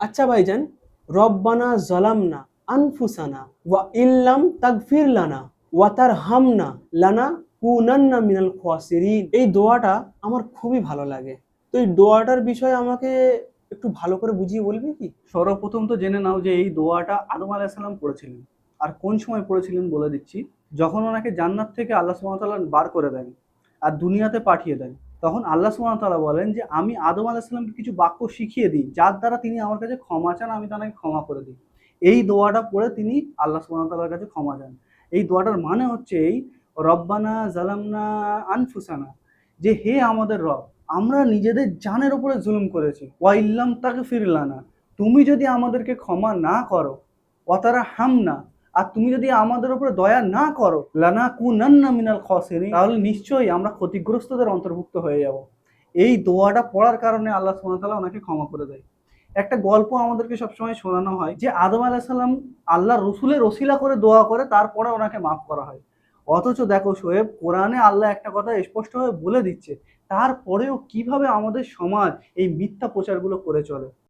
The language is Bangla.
আচ্ছা ভাইজান, রব্বানা জলামনা আনফুসানা ওয়া ইল্লাম তাগফির লানা ওয়া তারহামনা লানা কুনান্না মিনাল খাসিরিন। এই দোয়াটা আমার খুবই ভালো লাগে। তো এই দোয়াটার বিষয়ে আমাকে একটু ভালো করে বুঝিয়ে বলবি কি? সর্বপ্রথম তো জেনে নাও যে এই দোয়াটা আদম আলাইসাল্লাম পড়েছিলেন। আর কোন সময় পড়েছিলেন বলে দিচ্ছি? যখন ওনাকে জান্নাত থেকে আল্লাহ সুমতাল্লাহ বার করে দেন আর দুনিয়াতে পাঠিয়ে দেন তখন আল্লাহ সুমতাল্লাহ বলেন যে, আমি আদম আলাইসাল্লামকে কিছু বাক্য শিখিয়ে দিই, যার দ্বারা তিনি আমার কাছে ক্ষমা চান, আমি তাকে ক্ষমা করে দিই। এই দোয়াটা পড়ে তিনি আল্লাহ সুমতাল্লাহর কাছে ক্ষমা চান। এই দোয়াটার মানে হচ্ছে এই, রব্বানা জালামনা আনফুসানা যে হে আমাদের রব, আমরা নিজেদের জানের উপরে জুলুম করেছি। ওয়াইল্লাম তাকে ফিরলানা তুমি যদি আমাদেরকে ক্ষমা না করো অতারা হাম না আর তুমি যদি আমাদের উপরে দয়া না করো, লানা কুনান্না মিনাল খসেনি তাহলে নিশ্চয়ই আমরা ক্ষতিগ্রস্তদের অন্তর্ভুক্ত হয়ে যাব। এই দোয়াটা পড়ার কারণে আল্লাহ সুবহানাহু ওনাকে ক্ষমা করে দেয়। একটা গল্প আমাদেরকে সবসময় শোনানো হয় যে আদম আলাহিসাল্লাম আল্লাহ রসুলের রসিলা করে দোয়া করে, তারপরে ওনাকে মাফ করা হয়। অথচ দেখো শোয়েব কোরআনে আল্লাহ একটা কথা স্পষ্টভাবে বলে দিচ্ছে, তারপরেও কীভাবে আমাদের সমাজ এই মিথ্যা প্রচারগুলো করে চলে?